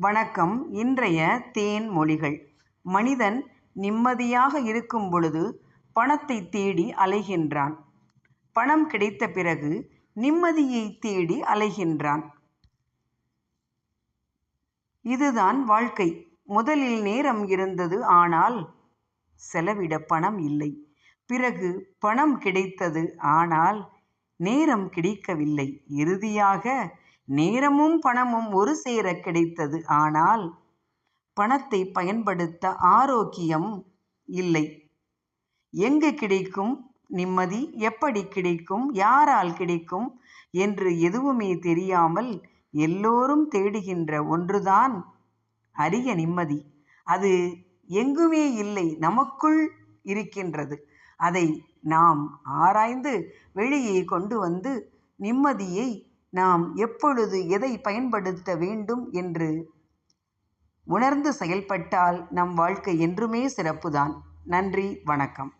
வணக்கம். இன்றைய தேன் மொழிகள். மனிதன் நிம்மதியாக இருக்கும் பொழுது பணத்தை தேடி அலைகின்றான். பணம் கிடைத்த பிறகு நிம்மதியை தேடி அலைகின்றான். இதுதான் வாழ்க்கை. முதலில் நேரம் இருந்தது ஆனால் செலவிட பணம் இல்லை. பிறகு பணம் கிடைத்தது ஆனால் நேரம் கிடைக்கவில்லை. இறுதியாக நேரமும் பணமும் ஒரு சேர கிடைத்தது. ஆனால் பணத்தை பயன்படுத்த ஆரோக்கியம் இல்லை. எங்கு கிடைக்கும்? நிம்மதி எப்படி கிடைக்கும்? யாரால் கிடைக்கும்? என்று எதுவுமே தெரியாமல் எல்லோரும் தேடுகின்ற ஒன்றுதான் அரிய நிம்மதி. அது எங்குமே இல்லை நமக்குள் இருக்கின்றது. அதை நாம் ஆராய்ந்து வெளியே கொண்டு வந்து நிம்மதியை நாம் எப்பொழுது எதை பயன்படுத்த வேண்டும் என்று உணர்ந்து செயல்பட்டால் நம் வாழ்க்கை என்றுமே சிறப்புதான். நன்றி வணக்கம்.